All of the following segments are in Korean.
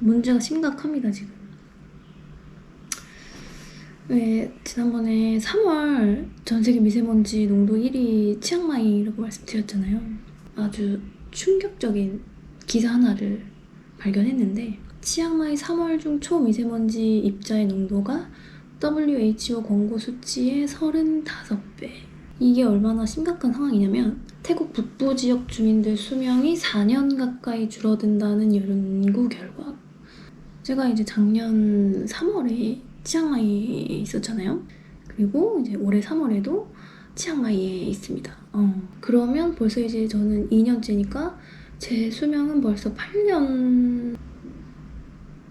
문제가 심각합니다 지금. 왜 지난번에 3월 전 세계 미세먼지 농도 1위 치앙마이라고 말씀드렸잖아요. 아주 충격적인 기사 하나를 발견했는데 치앙마이 3월 중 초미세먼지 입자의 농도가 WHO 권고 수치의 35배. 이게 얼마나 심각한 상황이냐면 태국 북부 지역 주민들 수명이 4년 가까이 줄어든다는 연구 결과. 제가 이제 작년 3월에 치앙마이에 있었잖아요. 그리고 이제 올해 3월에도 치앙마이에 있습니다. 어, 그러면 벌써 이제 저는 2년째니까 제 수명은 벌써 8년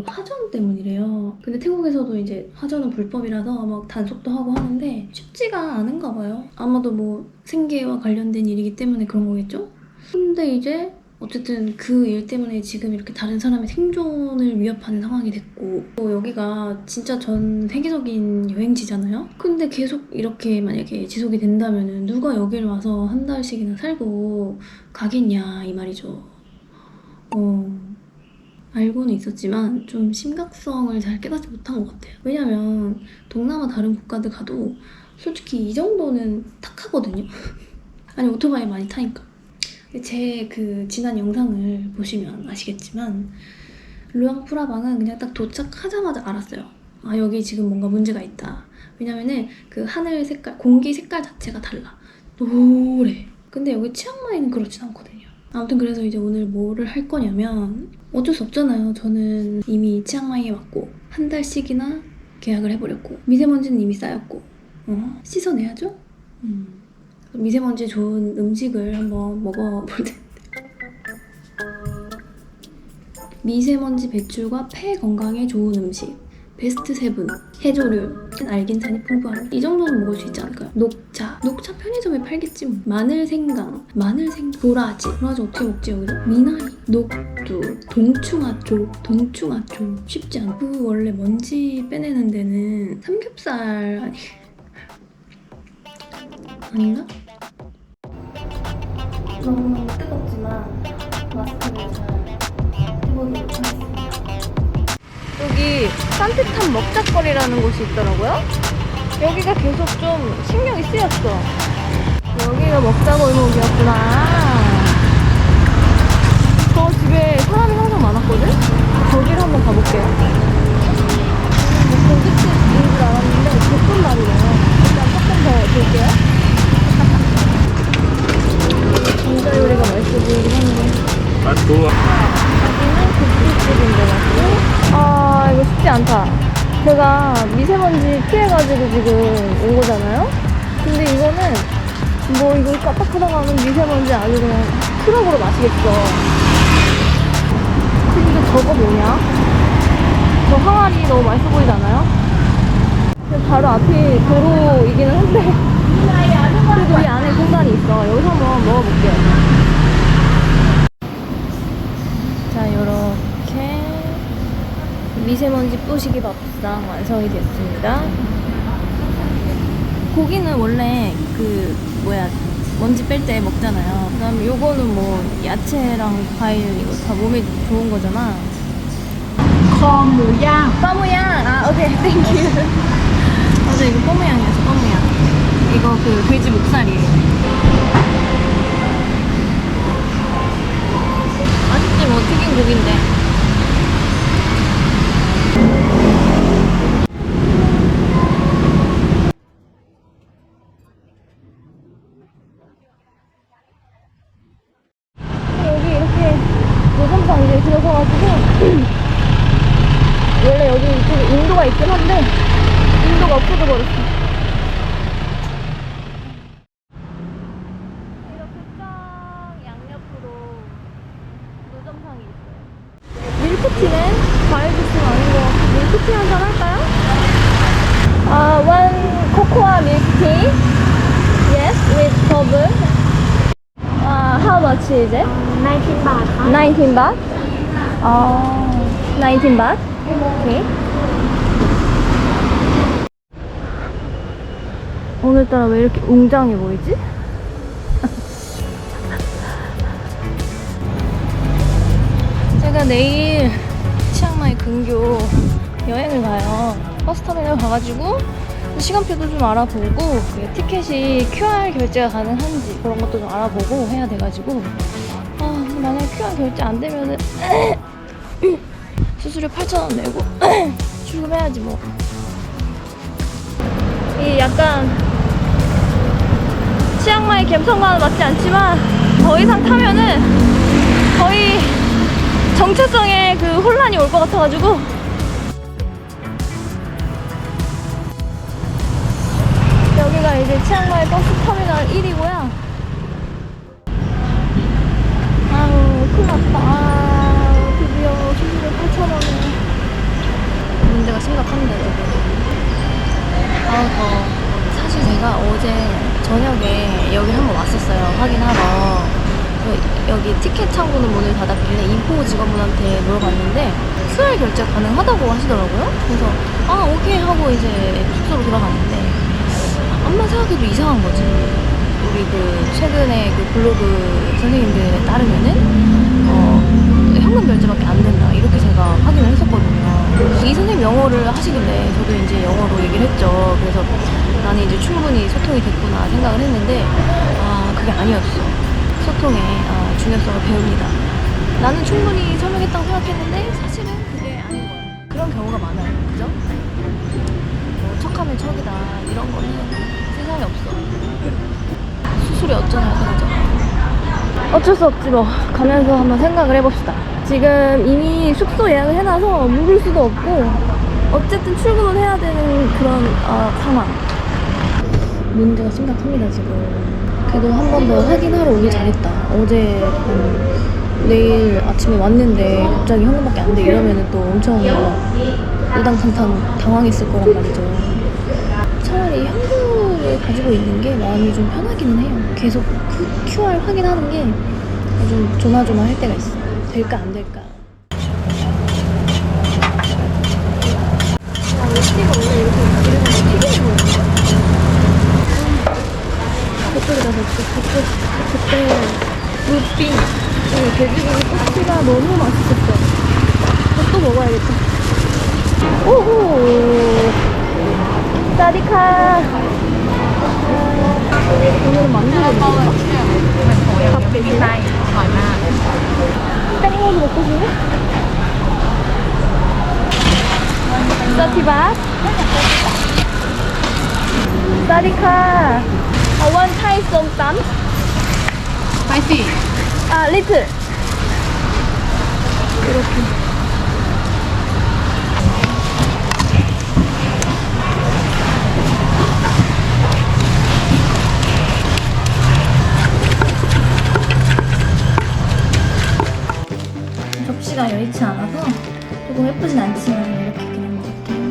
화전 때문이래요. 근데 태국에서도 이제 화전은 불법이라서 막 단속도 하고 하는데 쉽지가 않은가 봐요. 아마도 뭐 생계와 관련된 일이기 때문에 그런 거겠죠? 근데 이제 어쨌든 그 일 때문에 지금 이렇게 다른 사람의 생존을 위협하는 상황이 됐고 또 여기가 진짜 전 세계적인 여행지잖아요. 근데 계속 이렇게 만약에 지속이 된다면은 누가 여기를 와서 한 달씩이나 살고 가겠냐 이 말이죠. 어. 알고는 있었지만 좀 심각성을 잘 깨닫지 못한 것 같아요. 왜냐면 동남아 다른 국가들 가도 솔직히 이 정도는 탁하거든요. 아니 오토바이 많이 타니까. 제 그 지난 영상을 보시면 아시겠지만 루앙 프라방은 그냥 딱 도착하자마자 알았어요. 아 여기 지금 뭔가 문제가 있다. 왜냐면은 그 하늘 색깔, 공기 색깔 자체가 달라. 노래. 근데 여기 치앙마이는 그렇진 않거든요. 아무튼 그래서 이제 오늘 뭐를 할 거냐면 어쩔 수 없잖아요. 저는 이미 치앙마이에 왔고 한 달씩이나 계약을 해버렸고 미세먼지는 이미 쌓였고 어? 씻어내야죠. 음. 미세먼지 좋은 음식을 한번 먹어볼 텐데. 미세먼지 배출과 폐 건강에 좋은 음식. 베스트 세븐 해조류 알긴산이 풍부한 이 정도는 먹을 수 있지 않을까요? 녹차. 녹차 편의점에 팔겠지 뭐 마늘 생강. 마늘 생 도라지. 도라지 어떻게 먹지 여기서? 미나리. 녹두. 동충하초. 동충하초. 쉽지 않아. 그 원래 먼지 빼내는 데는 삼겹살 아니 아닌가? 너무너무 뜨겁지만 마스크를 잘 해보도록 하겠습니다 여기 산뜻한 먹자거리라는 곳이 있더라고요. 여기가 계속 좀 신경이 쓰였어. 여기가 먹자골목이었구나. 저 집에 사람이 항상 많았거든? 거기를 한번 가볼게요. 뭐 이거 깜빡하다가 하면 미세먼지 아주 그냥 트럭으로 마시겠어 근데 저거 뭐냐 저 항아리 너무 맛있어 보이지 않아요? 바로 앞이 도로이기는 한데 그래도 이 안에 공간이 있어 여기서 한번 먹어볼게요 자, 요렇게 미세먼지 뿌시기 밥상 완성이 됐습니다. 고기는 원래 그 뭐야 먼지 뺄 때 먹잖아요. 그다음에 요거는 뭐 야채랑 과일 이거 다 몸에 좋은 거잖아. 거무양. 거무양. 아 오케이 땡큐. 맞아 이거 거무양이었어 거무양. 이거 그 돼지 목살이에요. 맛있지 뭐 튀긴 고기인데. 적어가지고 원래 여기 이쪽에 인도가 있긴 한데 인도가 없어져 버렸어. 이렇게 쫙 양옆으로 노점상이 있어요. 밀크티는 과일 주스 아닌 것 같고 밀크티 한 잔 할까요? 아, uh, one cocoa yes with bubble. uh, how much is 19 음, baht. 19 baht? 어, 19 baht? 오케이. 오늘따라 왜 이렇게 웅장해 보이지? 제가 내일 치앙마이 근교 여행을 가요. 버스 터미널 가가지고 시간표도 좀 알아보고 그 티켓이 QR 결제가 가능한지 그런 것도 좀 알아보고 해야 돼가지고 아 만약에 QR 결제 안 되면은 수수료 8,000원 내고 출금해야지 뭐. 이 약간 치앙마이 갬성과는 맞지 않지만 더 이상 타면은 거의 정체성에 그 혼란이 올 것 같아가지고 여기가 이제 치앙마이 버스 터미널 1이고요 아유 큰일 났다 아, 드디어 수수료 8,000원을 문제가 심각합니다 지금 아우 더워 사실 제가 어제 저녁에 여기 한번 왔었어요 확인하러 그 여기 티켓 창구는 문을 닫았길래 인포 직원분한테 물어봤는데 QR 결제 가능하다고 하시더라고요. 그래서 아 오케이 하고 이제 숙소로 돌아갔는데 암만 생각해도 이상한 거지. 우리 그 최근에 그 블로그 선생님들에 따르면은 어 현금 결제밖에 안 된다. 이렇게 제가 확인을 했었거든요. 이 선생님 영어를 하시길래 저도 이제 영어로 얘기를 했죠. 그래서 나는 이제 충분히 소통이 됐구나 생각을 했는데 아 그게 아니었어 소통의 아, 중요성을 배웁니다. 나는 충분히 설명했다고 생각했는데 사실은 그게 아닌 거야 그런 경우가 많아요. 그죠? 뭐 척하면 척이다. 이런 거는 세상에 없어. 수술이 어쩌나 그러잖아 어쩔 수 없지 뭐. 가면서 한번 생각을 해봅시다. 지금 이미 숙소 예약을 해놔서 묵을 수도 없고 어쨌든 출근을 해야 되는 그런 어, 상황. 문제가 심각합니다 지금 그래도 한 번 더 확인하러 오길 잘했다 어제 음, 내일 아침에 왔는데 갑자기 현금밖에 안 돼 이러면은 또 엄청 막 우당탕탕 당황했을 거란 말이죠 차라리 현금을 가지고 있는 게 마음이 좀 편하기는 해요. 계속 그 QR 확인하는 게 좀 조마조마할 때가 있어. 될까 안 될까. 아, 웨스티가 원래 이렇게 이름이 튀기는 거였어? 그쪽에 가서 그때, 그때 루피 그 돼지고기 꼬치가 너무 맛있었어. 또 먹어야겠다. 오호. 사디카 오늘은 만두를 먹을까? 밥 대신에? 땡모도 먹고 싶네? 사티밥 사디카 아, one Thai 솜땀 spicy 아, 리틀. 이렇게. 접시가 여의치 않아서 조금 예쁘진 않지만 이렇게 그냥 먹을게요.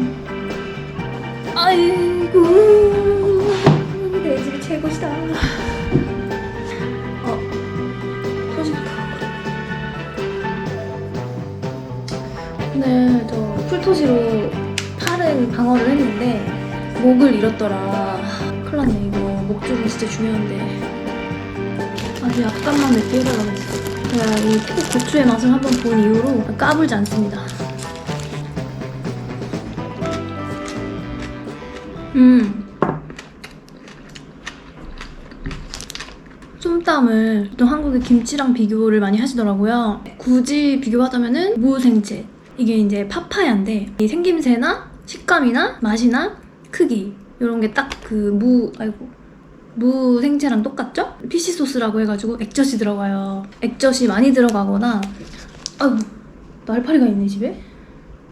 아이고 내 집이 최고시다 어 소식부터 오늘 저 풀토시로 팔은 방어를 했는데 목을 잃었더라. 큰일 났네 이거. 목줄이 진짜 중요한데. 아주 약간만 맵게 해달라고 제가 이 고추의 맛을 한번 본 이후로 까불지 않습니다. 음 쏨땀을 또 한국의 김치랑 비교를 많이 하시더라고요. 굳이 비교하자면은 무생채. 이게 이제 파파야인데 이 생김새나 식감이나 맛이나 크기 이런 게 딱 그 무 아이고 무 생채랑 똑같죠? 피시 소스라고 해가지고 액젓이 들어가요. 액젓이 많이 들어가거나 아이고 날파리가 있네 집에.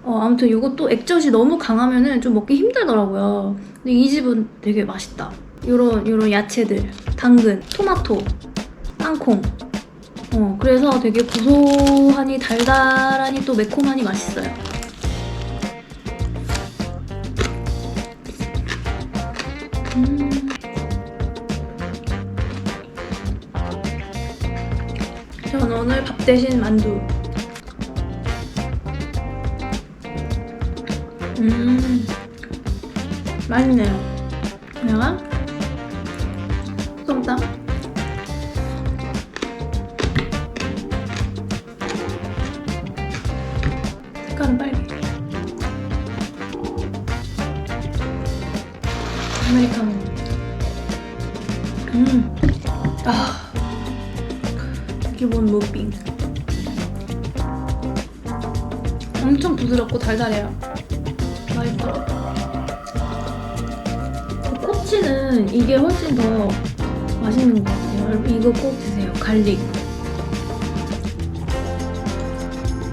어 아무튼 이것도 액젓이 너무 강하면은 좀 먹기 힘들더라고요. 근데 이 집은 되게 맛있다. 요런 요런 야채들, 당근, 토마토, 땅콩. 어 그래서 되게 고소하니 달달하니 또 매콤하니 맛있어요. 음. 저는 오늘 밥 대신 만두. 음, 맛있네요. 색깔은 빨개 아메리카노. 음아. 기본 무빙. 엄청 부드럽고 달달해요. 맛있어. 꼬치는 이게 훨씬 더 맛있는 것 같아요. 여러분 이거 꼭 드세요. 갈릭.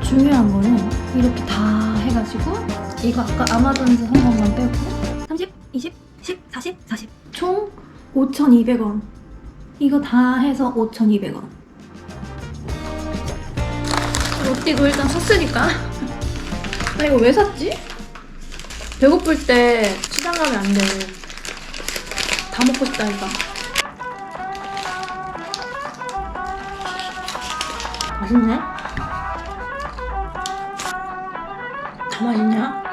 중요한 거는 이렇게 다 해가지고 이거 아까 아마존에서 산 것만 빼고 30, 20, 10, 40, 40. 총 5,200원. 이거 다 해서 5,200원. 롯띠도 일단 샀으니까. 나 이거 왜 샀지? 배고플 때 시장 가면 안 돼. 다 먹고 싶다니까. 맛있네? 다 맛있냐?